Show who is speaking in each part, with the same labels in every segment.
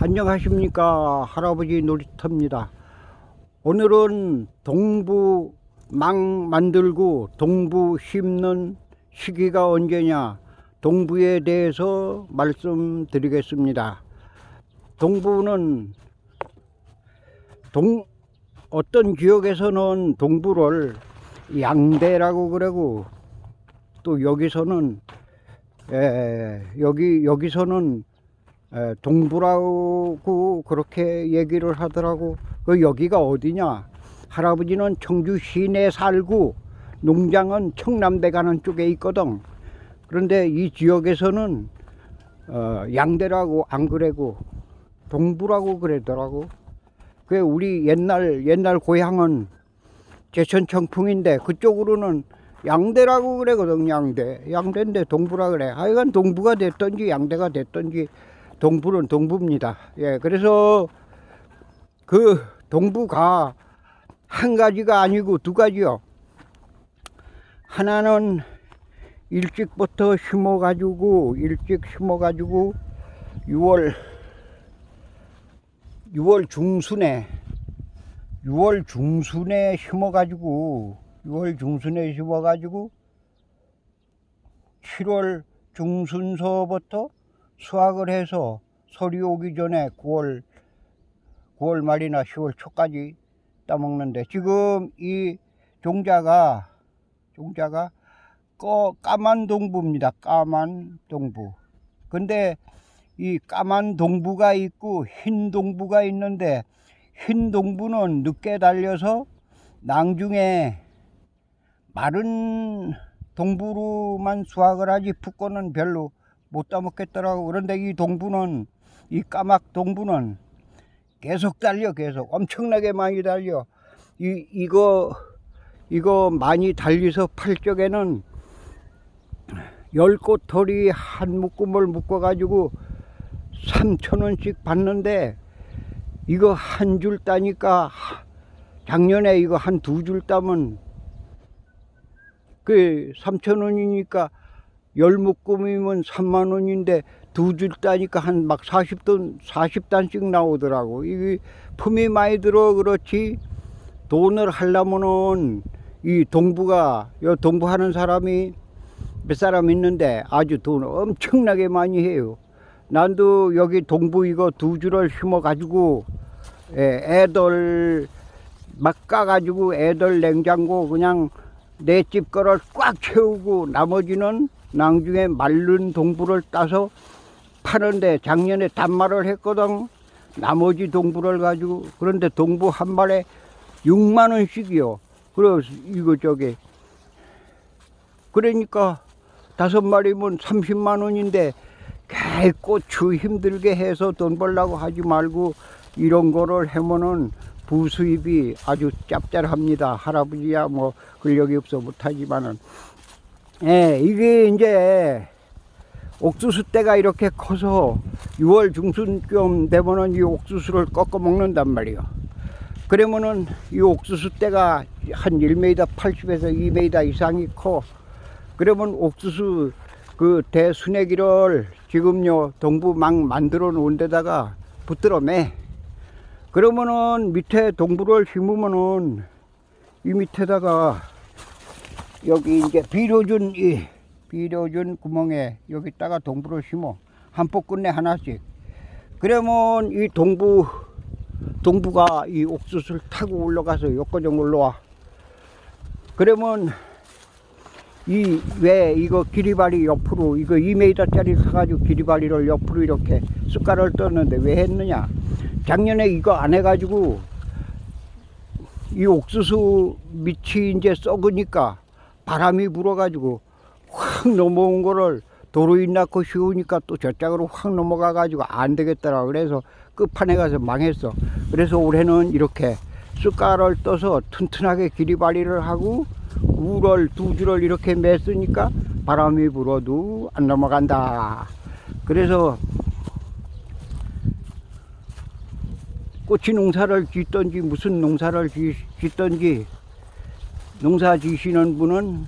Speaker 1: 안녕하십니까 할아버지 놀이터입니다. 오늘은 동부 망 만들고 동부 심는 시기가 언제냐 동부에 대해서 말씀드리겠습니다. 동부는 동 어떤 지역에서는 동부를 양대라고 그러고 또 여기서는 에, 여기 여기서는 에, 동부라고 그렇게 얘기를 하더라고. 그 여기가 어디냐? 할아버지는 청주 시내 살고 농장은 청남대 가는 쪽에 있거든. 그런데 이 지역에서는 어, 양대라고 안 그래고 동부라고 그러더라고. 그 우리 옛날 옛날 고향은 제천 청풍인데 그쪽으로는 양대라고 그래거든 양대 양대인데 동부라 그래 하여간 동부가 됐던지 양대가 됐던지 동부는 동부입니다. 예 그래서 그 동부가 한 가지가 아니고 두 가지요. 하나는 일찍부터 심어 가지고 일찍 심어 가지고 6월 6월 중순에 6월 중순에 심어가지고 6월 중순에 심어가지고 7월 중순서부터 수확을 해서 설이 오기 전에 9월 9월 말이나 10월 초까지 따먹는데 지금 이 종자가 종자가 꺼 까만 동부입니다. 까만 동부. 근데 이 까만 동부가 있고 흰 동부가 있는데 흰 동부는 늦게 달려서 낭중에 마른 동부로만 수확을 하지 풋거는 별로 못 따먹겠더라고. 그런데 이 동부는 이 까막 동부는 계속 달려 계속. 엄청나게 많이 달려. 이 이거 이거 많이 달려서 팔 적에는 열 꼬털이 한 묶음을 묶어 가지고 3천 원씩 받는데 이거 한 줄 따니까 작년에 이거 한 두 줄 따면 그 3천 원이니까 열 묶음이면 3만 원인데 두 줄 따니까 한 막 40돈 40단씩 나오더라고. 이게 품이 많이 들어 그렇지 돈을 하려면은 이 동부가 요 동부 하는 사람이 몇 사람 있는데 아주 돈 엄청나게 많이 해요. 난도 여기 동부 이거 두 줄을 심어 가지고 애들 막 까가지고 애들 냉장고 그냥 내 집 거를 꽉 채우고 나머지는 낭중에 마른 동부를 따서 파는데 작년에 단말을 했거든. 나머지 동부를 가지고 그런데 동부 한 마리에 6만 원씩이요. 그래서 이거 저기 그러니까 다섯 마리면 30만 원인데 개고추 힘들게 해서 돈 벌라고 하지 말고 이런 거를 해면은 부수입이 아주 짭짤합니다. 할아버지야 뭐 근력이 없어 못하지만은 예 이게 이제 옥수수 때가 이렇게 커서 6월 중순쯤 되면은 이 옥수수를 꺾어 먹는단 말이요. 그러면은 이 옥수수 때가 한 1m 80에서 2m 이상이 커. 그러면 옥수수 그 대순애기를 지금요 동부 막 만들어 놓은 데다가 붙들어 매. 그러면은 밑에 동부를 심으면은 이 밑에다가 여기 이제 비료준 이 비료준 구멍에 여기다가 동부를 심어 한 포끝내 하나씩. 그러면 이 동부 동부가 이 옥수수를 타고 올라가서 여기까지 올라와. 그러면 이 왜 이거 기리바리 옆으로 이거 2m짜리 사가지고 기리바리를 옆으로 이렇게 숟가락을 떴는데 왜 했느냐? 작년에 이거 안 해가지고 이 옥수수 밑이 이제 썩으니까 바람이 불어가지고 확 넘어온 거를 도로인 낳고 쉬우니까 또 저쪽으로 확 넘어가가지고 안 되겠더라. 그래서 끝판에 가서 망했어. 그래서 올해는 이렇게 숟가락을 떠서 튼튼하게 기리바리를 하고 우를 두 줄을 이렇게 맸으니까 바람이 불어도 안 넘어간다. 그래서 꼬치 농사를 짓든지 무슨 농사를 짓- 짓든지 농사 지시는 분은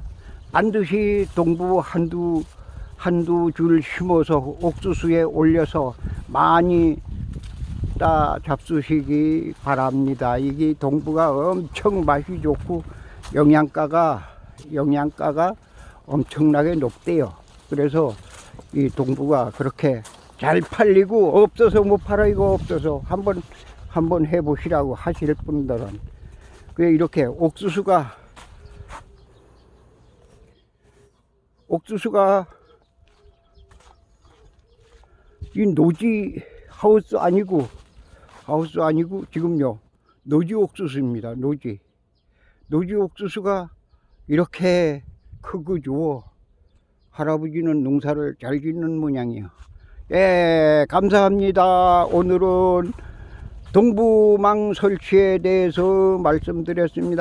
Speaker 1: 반드시 동부 한두 한두 줄 심어서 옥수수에 올려서 많이 갖다 잡수시기 바랍니다. 이게 동부가 엄청 맛이 좋고 영양가가 영양가가 엄청나게 높대요. 그래서 이 동부가 그렇게 잘 팔리고 없어서 못 팔아 이거 없어서 한번 한번 해보시라고 하실 분들은 그 이렇게 옥수수가 옥수수가 이 노지 하우스 아니고 하우스 아니고 지금요 노지 옥수수입니다 노지. 노지 옥수수가 이렇게 크고죠 할아버지는 농사를 잘 짓는 모양이요. 예 감사합니다. 오늘은 동부망 설치에 대해서 말씀드렸습니다